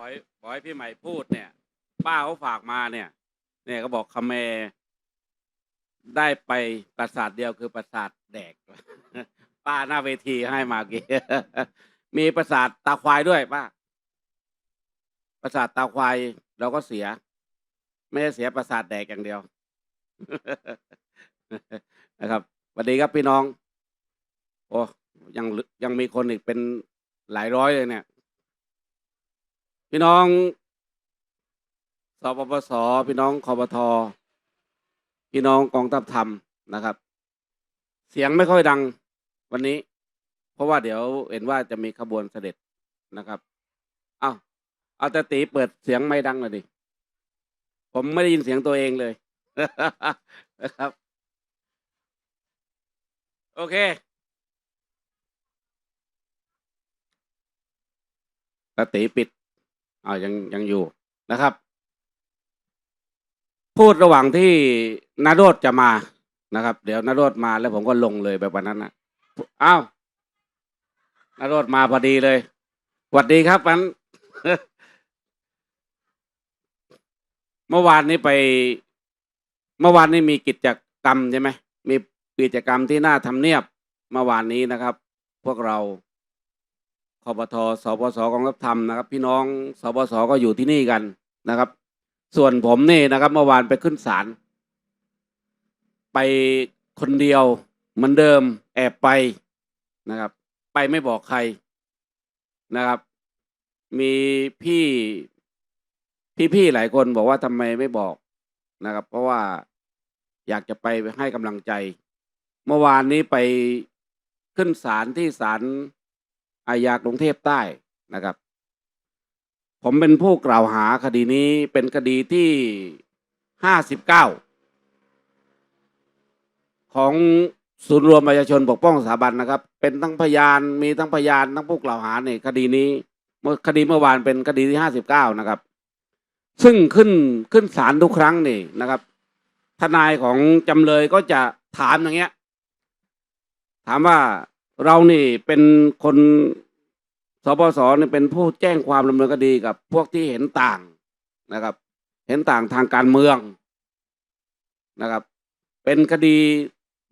บอยบอยพี่ใหม่พูดเนี่ย ป้าเขาฝากมาเนี่ย เนี่ยเขาบอกคาเมได้ไปปราสาทเดียวคือปราสาทแดก ป้าหน้าเวทีให้มาเกี้มีปราสาทตาควายด้วยป้าปราสาทตาควายเราก็เสีย ไม่ได้เสียปราสาทแดกอย่างเดียวนะครับสวัสดีครับพี่น้อง โอ้ยังยังมีคนอีกเป็นหลายร้อยเลยเนี่ย พี่น้องสปปส พี่น้องคอปทพี่น้องกองทัพธรรมนะครับ เสียงไม่ค่อยดังวันนี้ เพราะว่าเดี๋ยวเห็นว่าจะมีขบวนเสด็จนะครับเอาเอาแต่ตีเปิดเสียงไม่ดังเลยดิผมไม่ได้ยินเสียงตัวเองเลยนะครับ โอเคตตีปิด อ่ายังยังอยู่นะครับ พูดระหว่างที่นาโรดจะมานะครับ เดี๋ยวนาโรดมาแล้วผมก็ลงเลยแบบวันนั้นนะอ้าวนาโรดมาพอดีเลยสวัสดีครับมันเมื่อวานนี้ไป เมื่อวานนี้มีกิจกรรมใช่ไหมมีกิจกรรมที่หน้าทำเนียบเมื่อวานนี้นะครับ พวกเรา คอปทสปสกองทัพธรรมนะครับ พี่น้องสปสก็อยู่ที่นี่กันนะครับ ส่วนผมนี่นะครับเมื่อวานไปขึ้นศาลไปคนเดียวเหมือนเดิมแอบไปนะครับ ไปไม่บอกใครนะครับ มีพี่พี่ๆหลายคนบอกว่าทำไมไม่บอกนะครับ เพราะว่าอยากจะไปให้กำลังใจ เมื่อวานนี้ไปขึ้นศาลที่ศาล อาญากรุงเทพใต้นะครับ ผมเป็นผู้กล่าวหาคดีนี้เป็นคดีที่ห้าสิบเก้าของศูนย์รวมประชาชนปกป้องสถาบันนะครับ เป็นทั้งพยานมีทั้งพยานทั้งผู้กล่าวหาในคดีนี้เมื่อคดีเมื่อวานเป็นคดีที่ห้าสิบเก้านะครับ ซึ่งขึ้นขึ้นศาลทุกครั้งนี่นะครับ ทนายของจำเลยก็จะถามอย่างเงี้ย ถามว่า เรานี่เป็นคนสปสเนี่ยเป็นผู้แจ้งความดำเนินคดีกับ พวกที่เห็นต่างนะครับ เห็นต่างทางการเมืองนะครับ เป็นคดี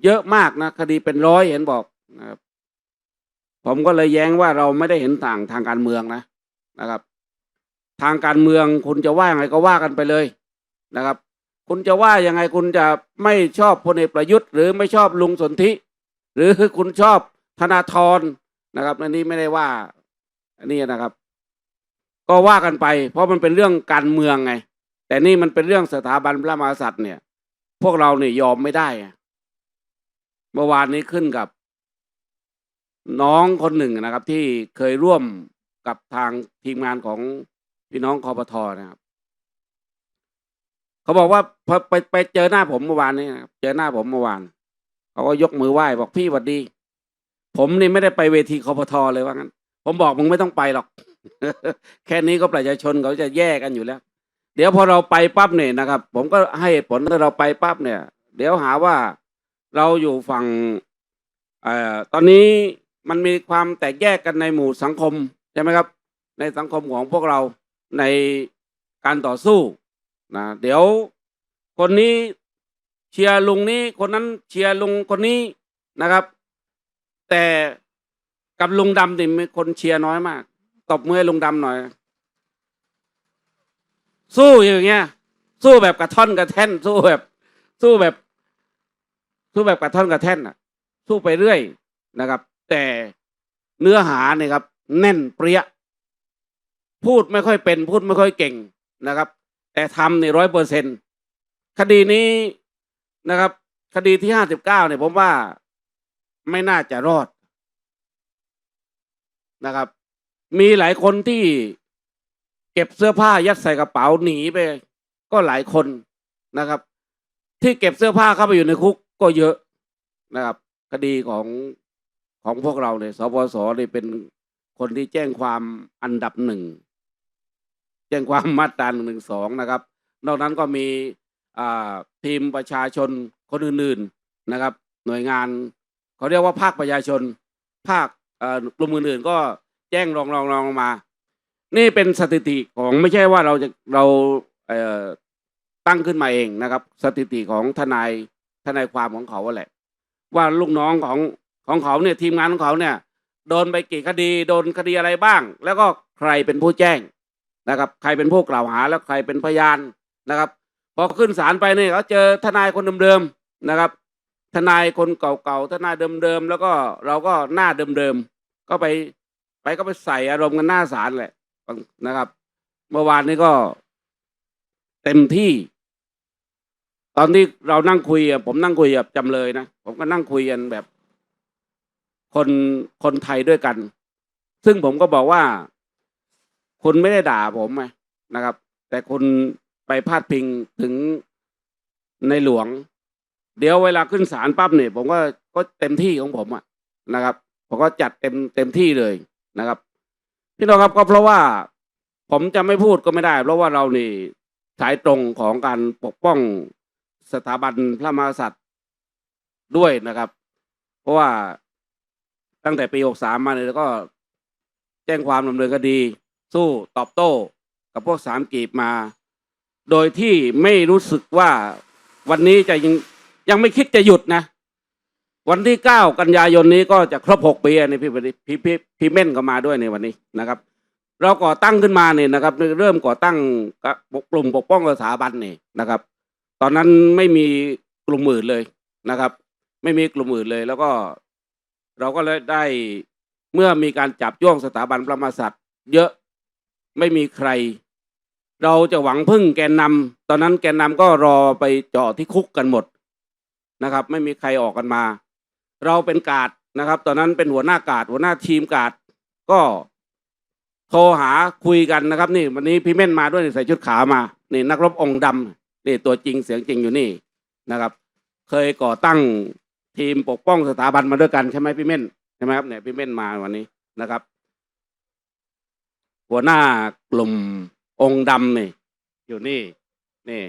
เยอะมากนะคดีเป็นร้อยเห็นบอกนะครับ ผมก็เลยแย้งว่าเราไม่ได้เห็นต่างทางการเมืองนะนะครับ ทางการเมืองคุณจะว่ายังไงก็ว่ากันไปเลยนะครับ คุณจะว่ายังไงคุณจะไม่ชอบพลเอกประยุทธ์ หรือไม่ชอบลุงสนธิหรือคุณชอบ ธนาธรนะครับอันนี้ไม่ได้ว่า อันนี้นะครับ ก็ว่ากันไป เพราะมันเป็นเรื่องการเมืองไง แต่นี่มันเป็นเรื่องสถาบันพระมหากษัตริย์เนี่ย พวกเราเนี่ยยอมไม่ได้เมื่อวานนี้ขึ้นกับ น้องคนหนึ่งนะครับ ที่เคยร่วมกับทางทีมงานของพี่น้องคอปทนะครับเขาบอกว่าพอไปไปเจอหน้าผมเมื่อวานนี้นเจอหน้าผมเมื่อวานเขาก็ยกมือไหว้บอกพี่หวัดดี ผมนี่ไม่ได้ไปเวทีคอปทเลยว่างั้น ผมบอกมึงไม่ต้องไปหรอก แค่นี้ก็ประชาชนเขาจะแย่กันอยู่แล้ว เดี๋ยวพอเราไปปั๊บเนี่ยนะครับ ผมก็ให้ผลถ้าเราไปปั๊บเนี่ย เดี๋ยวหาว่าเราอยู่ฝั่งอตอนนี้มันมีความแตกแยกกันในหมู่สังคมใช่ไหมครับ ในสังคมของพวกเราในการต่อสู้นะเดี๋ยวคนนี้เชียร์ลุงนี้คนนั้นเชียร์ลุงคนนี้นะครับ แต่กับลุงดำนี่มีคนเชียร์น้อยมาก ตบมือลุงดำหน่อย สู้อย่างเงี้ย สู้แบบกระท่อนกระแท่น สู้แบบ สู้แบบ สู้แบบกระท่อนกระแท่นอะ สู้ไปเรื่อยนะครับ แต่เนื้อหาเนี่ยครับ แน่นเปรี้ยพูดไม่ค่อยเป็น พูดไม่ค่อยเก่งนะครับ แต่ทำเนี่ร้อยเปอร์เซ็นคดีนี้นะครับ คดีที่ห้าสิบเก้าเนี่ยผมว่า ไม่น่าจะรอดนะครับ มีหลายคนที่เก็บเสื้อผ้ายัดใส่กระเป๋าหนีไป ก็หลายคนนะครับ ที่เก็บเสื้อผ้าเข้าไปอยู่ในคุกก็เยอะนะครับ คดีของของพวกเราเนี่ยสปสเนี่ยเป็นคนที่แจ้งความอันดับหนึ่งแจ้งความมาตราหนึ่งหนึ่งสองนะครับ นอกนั้นก็มีทีมประชาชนคนอื่นๆนะครับ หน่วยงาน เขาเรียกว่าภาคประชาชน ภาคกลุ่มอื่นๆก็แจ้งรองรองรองมา นี่เป็นสถิติของไม่ใช่ว่าเราจะเราเตั้งขึ้นมาเองนะครับ สถิติของทนายทนายความของเขาแหละ ว่าลูกน้องของของเขาเนี่ยทีมงานของเขาเนี่ยโดนไปกี่คดีโดนคดีอะไรบ้าง แล้วก็ใครเป็นผู้แจ้งนะครับ ใครเป็นผู้กล่าวหาแล้วใครเป็นพยานนะครับพอขึ้นศาลไปเนี่ยเขาเจอทนายคนเดิมๆนะครับ ทนายคนเก่าๆทนายเดิมๆแล้วก็เราก็หน้าเดิมๆก็ไปไปก็ไปใส่อารมณ์กันหน้าศาลแหละนะครับ เมื่อวานนี้ก็เต็มที่ ตอนที่เรานั่งคุยผมนั่งคุยกับจำเลยนะผมก็นั่งคุยกันแบบ คนคนไทยด้วยกัน ซึ่งผมก็บอกว่า คุณไม่ได้ด่าผมไงนะครับ แต่คุณไปพาดพิงถึงในหลวง เดี๋ยวเวลาขึ้นศาลปั๊บเนี่ยผมก็ก็เต็มที่ของผมอะนะครับผมก็จัดเต็มเต็มที่เลยนะครับพี่น้องครับก็เพราะว่าผมจะไม่พูดก็ไม่ได้ เพราะว่าเรานี่สายตรงของการปกป้องสถาบันพระมหากษัตริย์ด้วยนะครับ เพราะว่าตั้งแต่ปีหกสามมาเนี่ยก็แจ้งความดำเนินคดี สู้ตอบโต้ กับพวกสามกีบมา โดยที่ไม่รู้สึกว่าวันนี้จะยัง ยังไม่คิดจะหยุดนะ วันที่เก้ากันยายนนี้ก็จะครบหกปีนนี้พี่พี่พี่พี่เม่นก็มาด้วยในวันนี้นะครับ เราก่อตั้งขึ้นมาเนี่ยนะครับ เริ่มก่อตั้งกลุ่มปกป้องสถาบันนี่นะครับ ตอนนั้นไม่มีกลุ่มอื่นเลยนะครับ ไม่มีกลุ่มอื่นเลย แล้วก็เราก็เลยได้เมื่อมีการจับย่องสถาบันพระมหากษัตริย์ เยอะไม่มีใคร เราจะหวังพึ่งแกนนำตอนนั้นแกนนำก็รอไปเจาะที่คุกกันหมด นะครับ ไม่มีใครออกกันมา เราเป็นกาดนะครับ ตอนนั้นเป็นหัวหน้ากาดหัวหน้าทีมกาดก็โทรหาคุยกันนะครับ นี่ วันนี้พี่เม่นมาด้วยใส่ชุดขาวมา นี่ นักรบองค์ดำนี่ตัวจริงเสียงจริงอยู่นี่นะครับ เคยก่อตั้งทีมปกป้องสถาบันมาด้วยกันใช่ไหมพี่เม่นใช่ไหมครับเนี่ยพี่เม่นมาวันนี้นะครับ หัวหน้ากลุ่มองค์ดำนี่ อยู่นี่นี่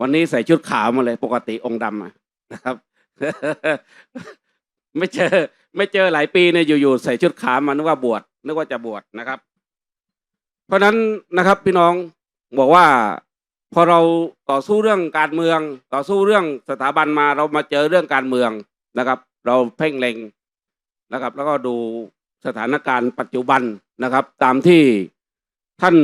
วันนี้ใส่ชุดขาวมาเลย ปกติองค์ดำอะ นะครับ ไม่เจอ ไม่เจอหลายปีเนี่ยอยู่ๆใส่ชุดขาวมานึกว่าบวชนึกว่าจะบวชนะครับ เพราะฉะนั้นนะครับพี่น้องบอกว่าพอเราต่อสู้เรื่องการเมือง ต่อสู้เรื่องสถาบันมาเรามาเจอเรื่องการเมืองนะครับ เราเพ่งเล็งนะครับ แล้วก็ดูสถานการณ์ปัจจุบันนะครับ ตามที่ท่าน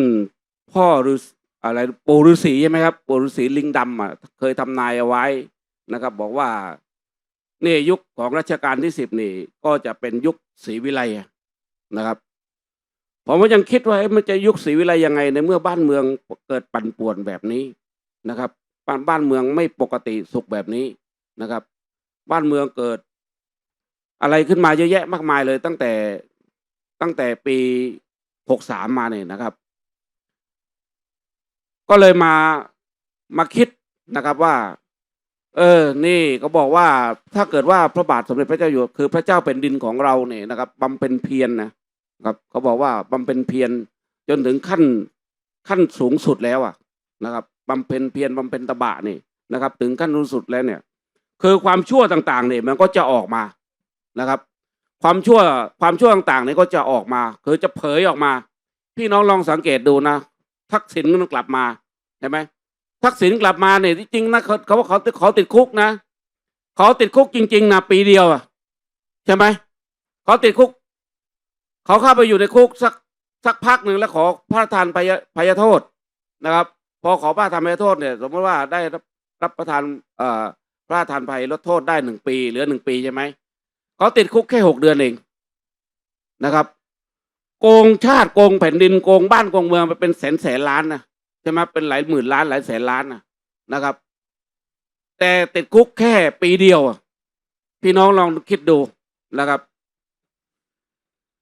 พ่อฤาษีอะไรปู่ฤาษีใช่ไหมครับปู่ฤาษีลิงดำอะเคยทำนายเอาไว้ นะครับ บอกว่านี่ยุคของรัชกาลที่สิบนี่ ก็จะเป็นยุคศรีวิไลนะครับ ผมก็ยังคิดว่ามันจะยุคศรีวิไลยังไง ในเมื่อบ้านเมืองเกิดปั่นป่วนแบบนี้นะครับบ้านบ้านเมืองไม่ปกติสุขแบบนี้นะครับ บ้านเมืองเกิด อะไรขึ้นมาเยอะแยะมากมายเลย ตั้งแต่ตั้งแต่ปีหกสามมาเนี่ยนะครับ ก็เลยมามาคิดนะครับว่า เออ นี่ก็บอกว่าถ้าเกิดว่าพระบาทสมเด็จพระเจ้าอยู่หัวคือพระเจ้าเป็นดินของเราเนี่ยนะครับบำเพ็ญเพียรนะครับเขาบอกว่าบำเพ็ญเพียรจนถึงขั้นขั้นสูงสุดแล้วอะนะครับบำเพ็ญเพียรบำเพ็ญตบะนี่นะครับ ถึงขั้นสูงสุดแล้วเนี่ย คือความชั่วต่างๆเนี่ยมันก็จะออกมานะครับ ความชั่วความชั่วต่างๆเนี่ยก็จะออกมา คือจะเผยออกมา พี่น้องลองสังเกตดูนะ ทักษิณมันกลับมาใช่ไหม ทักษิณกลับมาเนี่ยที่จริงนะเขาเขาว่าเขาเขาติดคุกนะเขาติดคุกจริง ๆนะปีเดียวอะใช่ไหมเขาติดคุก เขาเข้าไปอยู่ในคุกสักสักพักหนึ่งแล้วขอพระราชทานภัยภัยโทษนะครับ พอขอพระราชทานภัยโทษเนี่ย สมมติว่าได้รับรับประทานเอ่อพระราชทานภัยลดโทษได้หนึ่งปีเหลือหนึ่งปีใช่ไหมเขาติดคุกแค่หกเดือนเองนะครับ โกงชาติโกงแผ่นดินโกงบ้านโกงเมืองไปเป็นแสนแสนล้านนะ ใช่ไหมเป็นหลายหมื่นล้านหลายแสนล้านนะนะครับ แต่ติดคุกแค่ปีเดียวพี่น้องลองคิดดูนะครับ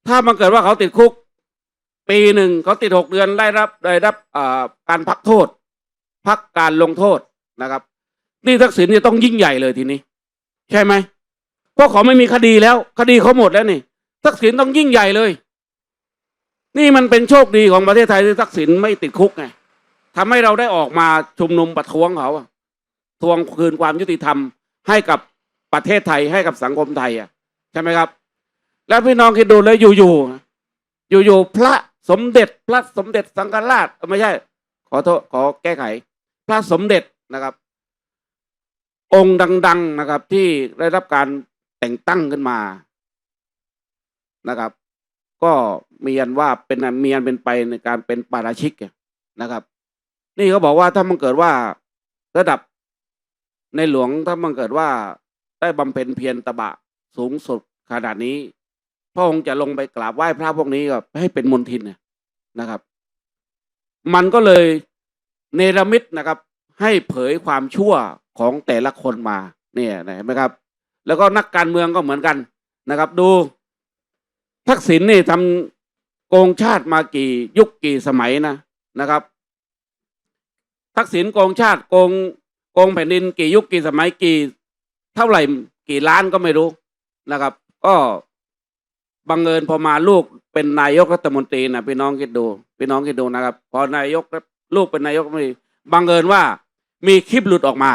ถ้ามันเกิดว่าเขาติดคุก ปีหนึ่งเขาติดหกเดือนได้รับได้รับการพักโทษ พักการลงโทษนะครับ นี่ทักษิณเนี่ยต้องยิ่งใหญ่เลยทีนี้ ใช่ไหมเพราะเขาไม่มีคดีแล้ว คดีเขาหมดแล้วนี่ทักษิณต้องยิ่งใหญ่เลย นี่มันเป็นโชคดีของประเทศไทยที่ทักษิณไม่ติดคุกไง ทำให้เราได้ออกมาชุมนุมประท้วงเขาทวงคืนความยุติธรรม ให้กับประเทศไทยให้กับสังคมไทยอะใช่ไหมครับ แล้วพี่น้องคิดดูเลยอยู่ๆอยู่ๆพระสมเด็จพระสมเด็จสังฆราชไม่ใช่ ขอโทษขอแก้ไข พระสมเด็จนะครับ องค์ดัง ๆนะครับ ที่ได้รับการแต่งตั้งขึ้นมานะครับ ก็มีอันว่าเป็นมีอันเป็นไปในการเป็นปาราชิกนะครับ นี่เขาบอกว่าถ้ามันเกิดว่าระดับในหลวงถ้ามันเกิดว่าได้บำเพ็ญเพียรตบะสูงสุดขนาดนี้พระองค์จะลงไปกราบไหว้พระพวกนี้ก็ให้เป็นมนทินนะครับ มันก็เลยเนรมิตนะครับ ให้เผยความชั่วของแต่ละคนมาเนี่ยเห็นไหมครับ แล้วก็นักการเมืองก็เหมือนกันนะครับ ดู ทักษิณนี่ทำโกงชาติมากี่ยุคกี่สมัยนะนะครับ ทักษิณโกงชาติโกงโกงแผ่นดินกี่ยุคกี่สมัยกี่ เท่าไหร่กี่ล้านก็ไม่รู้นะครับ ก็บังเอิญพอมาลูกเป็นนายกรัฐมนตรีนะพี่น้องคิดดูพี่น้องคิดดูนะครับ พอนายกลูกเป็นนายกรัฐมนตรีบังเอิญว่ามีคลิปหลุดออกมา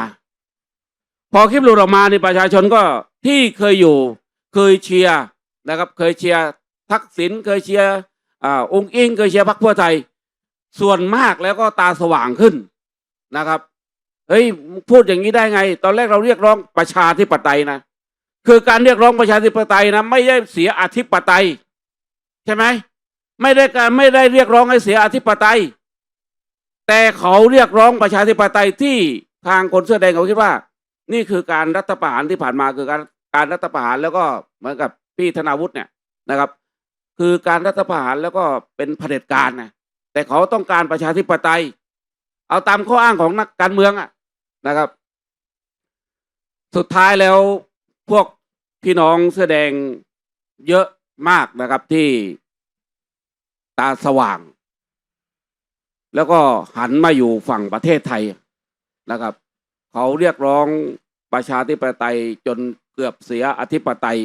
พอคลิปหลุดออกมาในประชาชนก็ที่เคยอยู่เคยเชียร์นะครับ เคยเชียร์ทักษิณเคยเชียร์อ่าองค์อิงเคยเชียร์พรรคเพื่อไทย ส่วนมากแล้วก็ตาสว่างขึ้น นะครับ เฮ้ยพูดอย่างนี้ได้ไง ตอนแรกเราเรียกร้องประชาธิปไตยนะคือการเรียกร้องประชาธิปไตยนะไม่ได้เสียอธิปไตย ใช่ไหมไม่ได้การไม่ได้เรียกร้องให้เสียอธิปไตย แต่เขาเรียกร้องประชาธิปไตยที่ทางคนเสื้อแดงเขาคิดว่า นี่คือการรัฐประหารที่ผ่านมาคือการการรัฐประหารแล้วก็เหมือนกับพี่ธนาวุฒิเนี่ยนะครับ คือการรัฐประหารแล้วก็เป็นเผด็จการนะแต่เขาต้องการประชาธิปไตย เอาตามข้ออ้างของนักการเมืองอะนะครับ สุดท้ายแล้วพวกพี่น้องเสื้อแดงเยอะมากนะครับที่ตาสว่าง แล้วก็หันมาอยู่ฝั่งประเทศไทยนะครับ เขาเรียกร้องประชาธิปไตยจนเกือบเสียอธิปไตย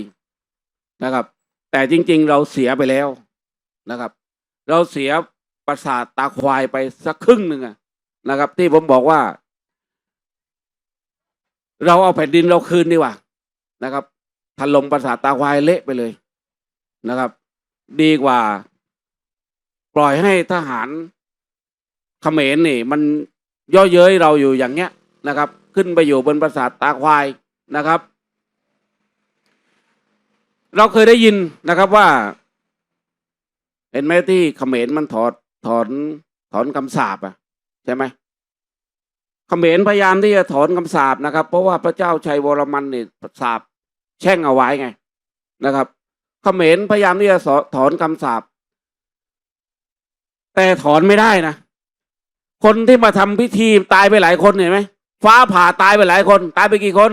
นะครับ แต่จริง ๆ เราเสียไปแล้วนะครับ เราเสียประสาทตาควายไปสักครึ่งหนึ่งอะ นะครับ ที่ผมบอกว่า เราเอาแผ่นดินเราคืนดีกว่านะครับถล่มประสาทตาควายเละไปเลยนะครับ ดีกว่า ปล่อยให้ทหารเขมรนี่ มันย่อเย้ยเราอยู่อย่างเงี้ยนะครับ ขึ้นไปอยู่บนปราสาทตาควายนะครับ เราเคยได้ยินนะครับว่า เห็นไหมที่เขมรมันถอดถอนถอนคำสาปอะ ใช่ไหมเขมรพยายามที่จะถอนคำสาปนะครับ เพราะว่าพระเจ้าชัยวรมันเนี่ยสาปแช่งเอาไว้ไงนะครับเขมรพยายามที่จะถอนคำสาปแต่ถอนไม่ได้นะคนที่มาทำพิธีตายไปหลายคนเห็นไหมฟ้าผ่าตายไปหลายคน ตายไปกี่คน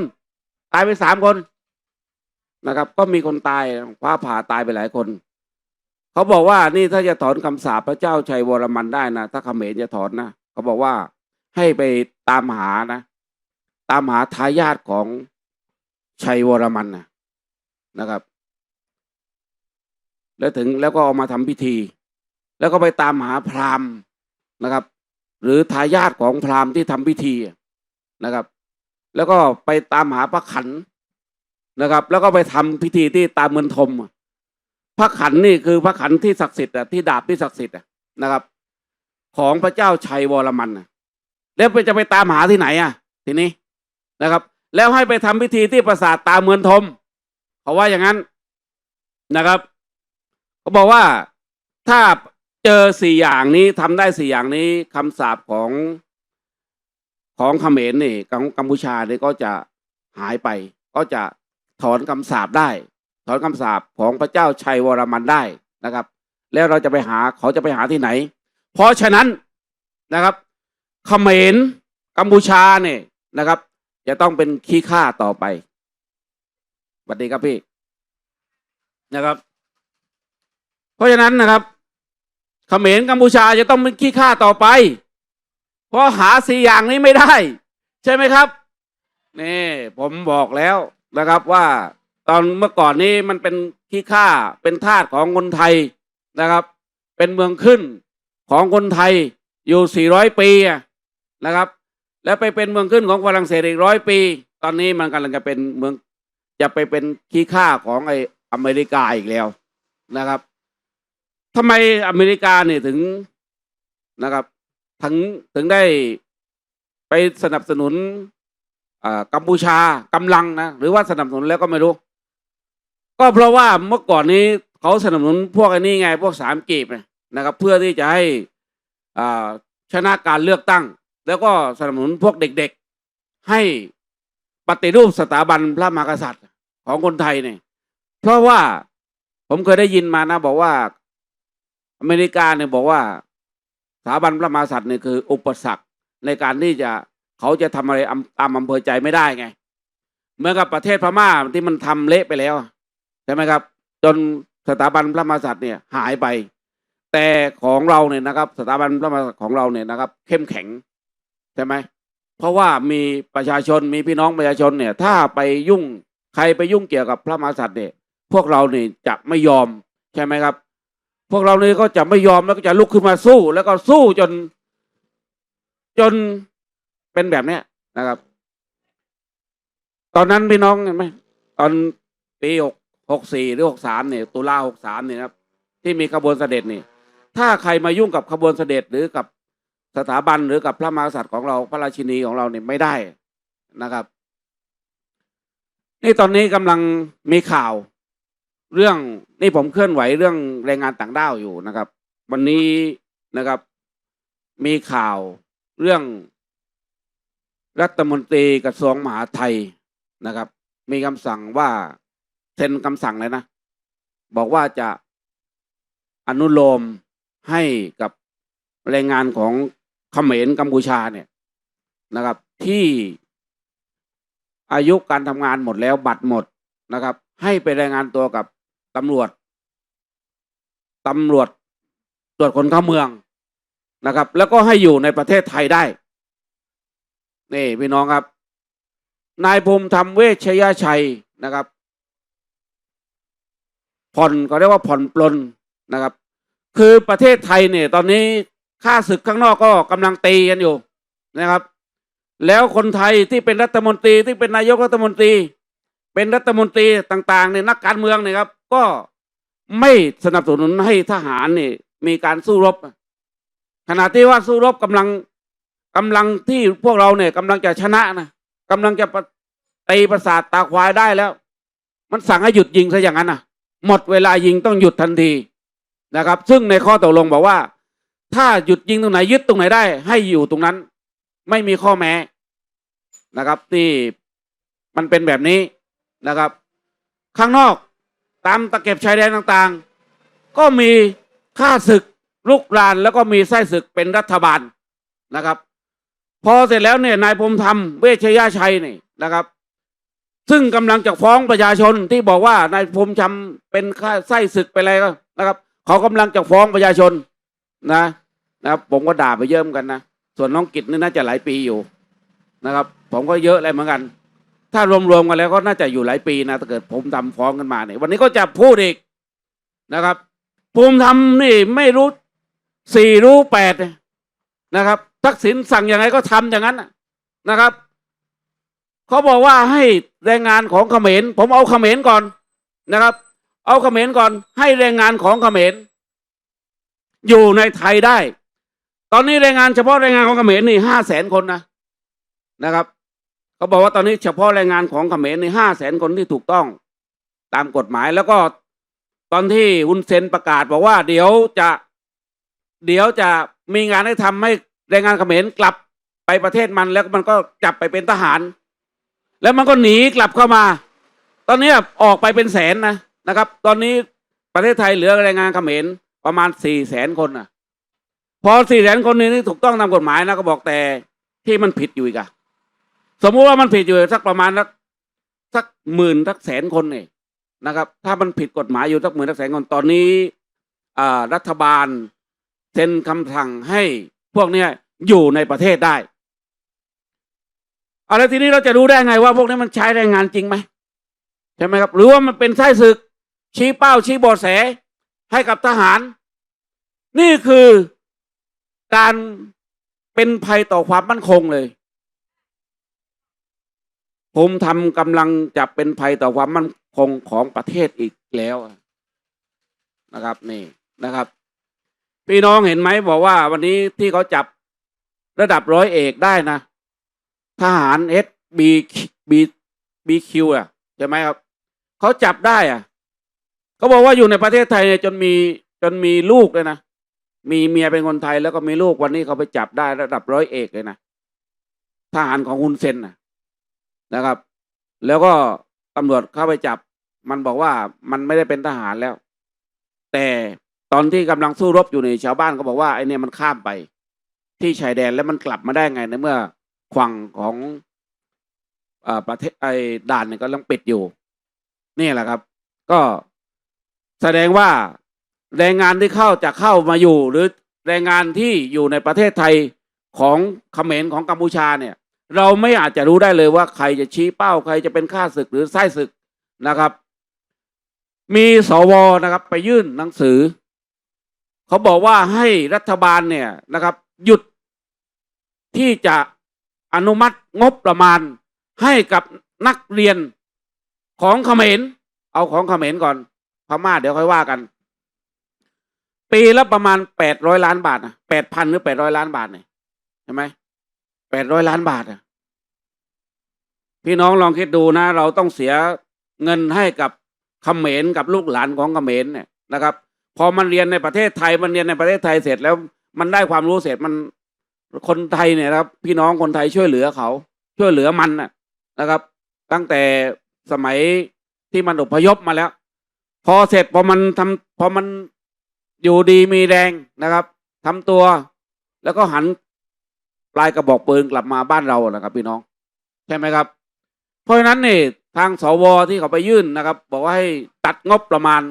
ตายไปสามคนนะครับ ก็มีคนตายฟ้าผ่าตายไปหลายคน เขาบอกว่านี่ถ้าจะถอนคำสาปพระเจ้าชัยวรมันได้นะถ้าเขมรจะถอนนะ เขาบอกว่าให้ไปตามหานะ ตามหาทายาทของชัยวรมันนะนะครับ แล้วถึงแล้วก็เอามาทำพิธี แล้วก็ไปตามหาพราหมณ์นะครับ หรือทายาทของพราหมณ์ที่ทำพิธีนะครับ แล้วก็ไปตามหาพระขันนะครับ แล้วก็ไปทำพิธีที่ตามเมืองทมพระขันนี่คือพระขันที่ศักดิ์สิทธิ์ที่ดาบที่ศักดิ์สิทธิ์นะครับ ของพระเจ้าชัยวรมันแล้วไปจะไปตามหาที่ไหนอะ ทีนี้นะครับ แล้วให้ไปทำพิธีที่ปราสาทตาเมืองทมเขาว่าอย่างนั้นนะครับเขาบอกว่าถ้าเจอสี่อย่างนี้ทำได้สี่อย่างนี้คำสาปของของเขมรนี่ของกัมพูชาเนี่ยก็จะหายไป ก็จะถอนคำสาปได้ ถอนคำสาปของพระเจ้าชัยวรมันได้นะครับ แล้วเราจะไปหาเขาจะไปหาที่ไหน เพราะฉะนั้นนะครับเขมรกัมพูชาเนี่ยนะครับ จะต้องเป็นขี้ข้าต่อไปสวัสดีครับพี่นะครับ เพราะฉะนั้นนะครับเขมรกัมพูชาจะต้องเป็นขี้ข้าต่อไป เพราะหาสี่อย่างนี้ไม่ได้ ใช่ไหมครับนี่ผมบอกแล้วนะครับว่าตอนเมื่อก่อนนี้มันเป็นขี้ข้าเป็นทาสของคนไทยนะครับ เป็นเมืองขึ้น ของคนไทยอยู่สี่ร้อยปีนะครับ แล้วไปเป็นเมืองขึ้นของฝรั่งเศสอีกร้อยปี ตอนนี้มันกำลังจะเป็นเมืองจะไปเป็นขี้ข้าของไออเมริกาอีกแล้วนะครับทำไมอเมริกาเนี่ยถึงนะครับถึงถึงได้ไปสนับสนุนอ่ากัมพูชากำลังนะหรือว่าสนับสนุนแล้วก็ไม่รู้ ก็เพราะว่าเมื่อก่อนนี้เขาสนับสนุนพวกไอ้นี้ไง พวกสามกีบเนี่ย นะครับ เพื่อที่จะให้ชนะการเลือกตั้ง แล้วก็สนับสนุนพวกเด็กๆ ให้ปฏิรูปสถาบันพระมหากษัตริย์ของคนไทยเนี่ยเพราะว่าผมเคยได้ยินมานะ บอกว่า อเมริกาเนี่ยบอกว่าสถาบันพระมหากษัตริย์เนี่ยคือ อุปสรรคในการที่จะเขาจะทำอะไรตามอำเภอใจไม่ได้ไงเหมือนกับประเทศพม่าที่มันทำเละไปแล้วใช่ไหมครับ จนสถาบันพระมหากษัตริย์เนี่ยหายไป แต่ของเราเนี่ยนะครับ สถาบันพระมหากษัตริย์ของเราเนี่ยนะครับ เข้มแข็งใช่ไหมเพราะว่ามีประชาชนมีพี่น้องประชาชนเนี่ย ถ้าไปยุ่งใครไปยุ่งเกี่ยวกับพระมหากษัตริย์เนี่ย พวกเราเนี่ยจะไม่ยอมใช่ไหมครับ พวกเราเนี่ยก็จะไม่ยอมแล้วก็จะลุกขึ้นมาสู้ แล้วก็สู้จน จนเป็นแบบเนี้ยนะครับ ตอนนั้นพี่น้องเห็นไหมตอนปีหกหกสี่หรือหกสามเนี่ยตุลาหกสามเนี่ยครับ ที่มีขบวนเสด็จนี่ ถ้าใครมายุ่งกับขบวนเสด็จหรือกับสถาบันหรือกับพระมหากษัตริย์ของเราพระราชินีของเราเนี่ยไม่ได้นะครับ นี่ตอนนี้กำลังมีข่าว เรื่องนี่ผมเคลื่อนไหวเรื่องแรงงานต่างด้าวอยู่นะครับ วันนี้นะครับ มีข่าวเรื่องรัฐมนตรีกระทรวงมหาดไทยนะครับ มีคำสั่งว่าเซ็นคำสั่งเลยนะ บอกว่าจะอนุโลม ให้กับแรงงานของเขมรกัมพูชาเนี่ยนะครับ ที่อายุการทำงานหมดแล้วบัตรหมดนะครับ ให้ไปรายงานตัวกับตำรวจตำรวจตรวจคนเข้าเมืองนะครับ แล้วก็ให้อยู่ในประเทศไทยได้นี่พี่น้องครับ นายภูมิธรรมเวชยชัยนะครับ ผ่อนก็เรียกว่าผ่อนปลนนะครับ คือประเทศไทยเนี่ย ตอนนี้ค่าศึกข้างนอกก็กำลังตีกันอยู่นะครับ แล้วคนไทยที่เป็นรัฐมนตรีที่เป็นนายกรัฐมนตรี เป็นรัฐมนตรีต่างๆเนี่ยนักการเมืองนี่ยครับ ก็ไม่สนับสนุนให้ทหารเนี่ยมีการสู้รบ ขณะที่ว่าสู้รบกำลังกำลังที่พวกเราเนี่ยกำลังจะชนะนะกำลังจะประตีประสาทตาควายได้แล้ว มันสั่งให้หยุดยิงซะอย่างนั้นนะหมดเวลายิงต้องหยุดทันที นะครับ ซึ่งในข้อตกลงบอกว่า ถ้าหยุดยิงตรงไหนยึดตรงไหนได้ ให้อยู่ตรงนั้น ไม่มีข้อแม้นะครับนี่มันเป็นแบบนี้นะครับ ข้างนอกตามตะเก็บชายแดนต่างๆ ก็มีข้าศึกลุกรานแล้วก็มีไส้ศึกเป็นรัฐบาลนะครับ พอเสร็จแล้วเนี่ยนายพรหมธรรมเวชยชัยนี่นะครับ ซึ่งกำลังจะฟ้องประชาชนที่บอกว่านายพรหมธรรมเป็นข้าไส้ศึกไปอะไรก็นะครับ เขากำลังจะฟ้องประชาชนนะนะครับผมก็ด่าไปเยอะเหมือนกันนะ ส่วนน้องกิจนี่น่าจะหลายปีอยู่นะครับ ผมก็เยอะอะไรเหมือนกัน ถ้ารวมๆกันแล้วก็น่าจะอยู่หลายปีนะถ้าเกิดผมทำฟ้องกันมาเนี่ยวันนี้ก็จะพูดอีกนะครับภูมิธรรมนี่ไม่รู้สี่รู้แปดนะครับทักษิณสั่งยังไงก็ทำอย่างนั้นนะนะครับเขาบอกว่าให้แรงงานของเขมรผมเอาเขมรก่อนนะครับ เอาเขมรก่อนให้แรงงานของเขมรอยู่ในไทยได้ ตอนนี้แรงงานเฉพาะแรงงานของเขมรนี่ห้าแสนคนนะนะครับเขาบอกว่าตอนนี้เฉพาะแรงงานของเขมรในห้าแสนคนที่ถูกต้อง ตามกฎหมายแล้วก็ตอนที่ฮุนเซนประกาศบอกว่า เดี๋ยวจะ เดี๋ยวจะมีงานให้ทำให้แรงงานเขมรกลับไปประเทศมันแล้วมันก็จับไปเป็นทหาร แล้วมันก็หนีกลับเข้ามา ตอนนี้ออกไปเป็นแสนนะ นะครับ ตอนนี้ประเทศไทยเหลือแรงงานเขมรประมาณสี่แสนคนนะพอสี่แสนคนนี้นี่ถูกต้องตามกฎหมายนะก็บอกแต่ที่มันผิดอยู่อีกอะสมมุติว่ามันผิดอยู่สักประมาณสักสักหมื่นสักแสนคนเนี่ยนะครับ ถ้ามันผิดกฎหมายอยู่สักหมื่นสักแสนคนตอนนี้อรัฐบาลเซ็นคำสั่งให้พวกเนี้ยอยู่ในประเทศได้อาแล้วทีนี้เราจะรู้ได้ไงว่า พวกนี้มันใช้แรงงานจริงไหมใช่ไหมครับ หรือว่ามันเป็นไส้ศึก ชี้เป้าชี้บอแสให้กับทหาร นี่คือการเป็นภัยต่อความมั่นคงเลย ผมทำกำลังจะเป็นภัยต่อความมั่นคงของประเทศอีกแล้วนะครับนี่นะครับ พี่น้องเห็นไหมบอกว่า วันนี้ที่เขาจับระดับร้อยเอกได้นะ ทหารเอสบีบีบีคิวอะใช่ไหมครับ เขาจับได้อะ เขาบอกว่าอยู่ในประเทศไทยเนี่ยจนมีจนมีลูกเลยนะมีเมียเป็นคนไทยแล้วก็มีลูกวันนี้เขาไปจับได้ระดับร้อยเอกเลยนะทหารของฮุนเซนนะนะครับ แล้วก็ตำรวจเข้าไปจับ มันบอกว่ามันไม่ได้เป็นทหารแล้ว แต่ตอนที่กำลังสู้รบอยู่ในชาวบ้านก็บอกว่าไอเนี่ยมันข้ามไป ที่ชายแดนแล้วมันกลับมาได้ไงในเมื่อขวังของอประเทศไอด่านเนี่ยก็ยังปิดอยู่ นี่แหละครับ ก็ แสดงว่าแรงงานที่เข้าจะเข้ามาอยู่ หรือแรงงานที่อยู่ในประเทศไทยของเขมรของกัมพูชาเนี่ย เราไม่อาจจะรู้ได้เลยว่าใครจะชี้เป้าใครจะเป็นข้าศึกหรือไส้ศึกนะครับ มีสวนะครับ ไปยื่นหนังสือ เขาบอกว่าให้รัฐบาลเนี่ยนะครับ หยุดที่จะอนุมัติงบประมาณให้กับนักเรียนของเขมร เอาของเขมรก่อน พม่าเดี๋ยวค่อยว่ากัน ปีละประมาณแปดร้อยล้านบาทนะแปดพันหรือแปดร้อยล้านบาทเนี่ยใช่ไหมแปดร้อยล้านบาทอะพี่น้องลองคิดดูนะ เราต้องเสียเงินให้กับเขมรกับลูกหลานของเขมรเนี่ยนะครับ พอมันเรียนในประเทศไทยมันเรียนในประเทศไทยเสร็จแล้ว มันได้ความรู้เสร็จมันคนไทยเนี่ยนะครับ พี่น้องคนไทยช่วยเหลือเขา ช่วยเหลือมันนะนะครับ ตั้งแต่สมัยที่มันอพยพมาแล้ว พอเสร็จพอมันทำพอมันอยู่ดีมีแรงนะครับทำตัว แล้วก็หันปลายกระบอกปืนกลับมาบ้านเรานะครับ พี่น้อง ใช่ไหมครับ เพราะฉะนั้นนี่ทางสวที่เขาไปยื่นนะครับ บอกว่าให้ตัดงบประมาณ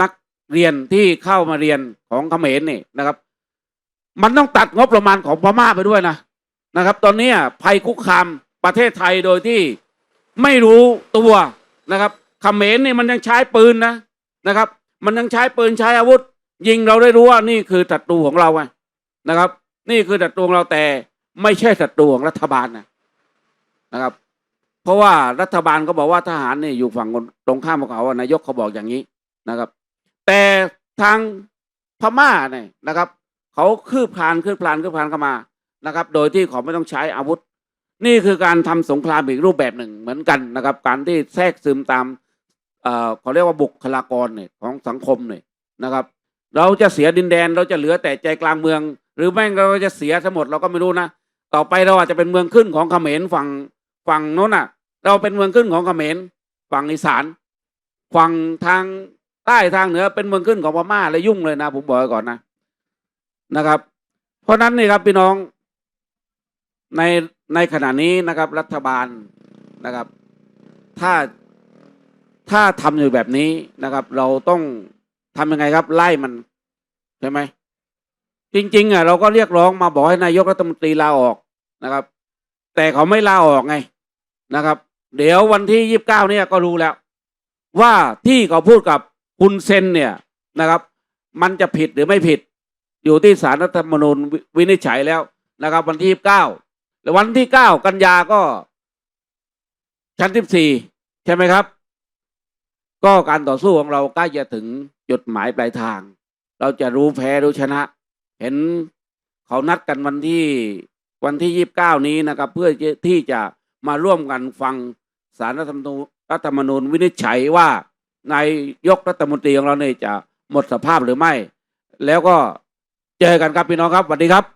นักเรียนที่เข้ามาเรียนของเขมรนี่นะครับ มันต้องตัดงบประมาณของพม่าไปด้วยนะนะครับ ตอนนี้ภัยคุกคามประเทศไทยโดยที่ไม่รู้ตัวนะครับ เขมรนี่มันยังใช้ปืนนะนะครับ มันยังใช้ปืนใช้อาวุธ ยิงเราได้รู้ว่านี่คือศัตรูของเราไงนะครับ นี่คือศัตรูของเราแต่ไม่ใช่ศัตรูของรัฐบาลนะนะครับ เพราะว่ารัฐบาลก็บอกว่าทหารเนี่ยอยู่ฝั่งตรงข้ามของเขานายกเขาบอกอย่างนี้นะครับ แต่ทางพม่าเนี่ยนะครับเขาคืบคลานคืบคลานคืบคลานเข้ามานะครับ โดยที่เขาไม่ต้องใช้อาวุธ นี่คือการทำสงครามอีกรูปแบบหนึ่งเหมือนกันนะครับ การที่แทรกซึมตาม เอ่อเขาเรียกว่าบุคลากรเนี่ยของสังคมเนี่ยนะครับ เราจะเสียดินแดนเราจะเหลือแต่ใจกลางเมือง หรือไม่เราจะเสียทั้งหมดเราก็ไม่รู้นะต่อไปเราอาจจะเป็นเมืองขึ้นของเขมรฝั่งฝั่งโน้นน่ะ เราเป็นเมืองขึ้นของเขมรฝั่งอีสานฝั่งทางใต้ทางเหนือเป็นเมืองขึ้นของพม่าและยุ่งเลยนะ ผมบอกไว้ก่อนนะนะครับ เพราะฉะนั้นนี่ครับพี่น้องในในขณะนี้นะครับรัฐบาลนะครับ ถ้า ถ้าทำอยู่แบบนี้นะครับ เราต้องทำยังไงครับ ไล่มันใช่ไหมจริง ๆอะเราก็เรียกร้องมาบอกให้นายกรัฐมนตรีลาออกนะครับ แต่เขาไม่ลาออกไงนะครับ เดี๋ยววันที่ยี่สิบเก้าเนี่ยก็รู้แล้ว ว่าที่เขาพูดกับคุณเซนเนี่ยนะครับ มันจะผิดหรือไม่ผิด อยู่ที่ศาลรัฐธรรมนูญวินิจฉัยแล้วนะครับ วันที่ยี่สิบเก้าแล้ววันที่เก้ากันยาก็ชั้นที่สี่ใช่ไหมครับ ก็การต่อสู้ของเราใกล้จะถึงจุดหมายปลายทาง เราจะรู้แพ้รู้ชนะ เห็นเขานัดกันวันที่วันที่ยี่บเก้านี้นะครับ เพื่อที่จะมาร่วมกันฟังสารรัฐธรรมนูญรัฐธรรมนูญวินิจฉัยว่านายยกรัฐมนตรีของเราเนี่ยจะหมดสภาพหรือไม่ แล้วก็เจอกันครับพี่น้องครับสวัสดีครับ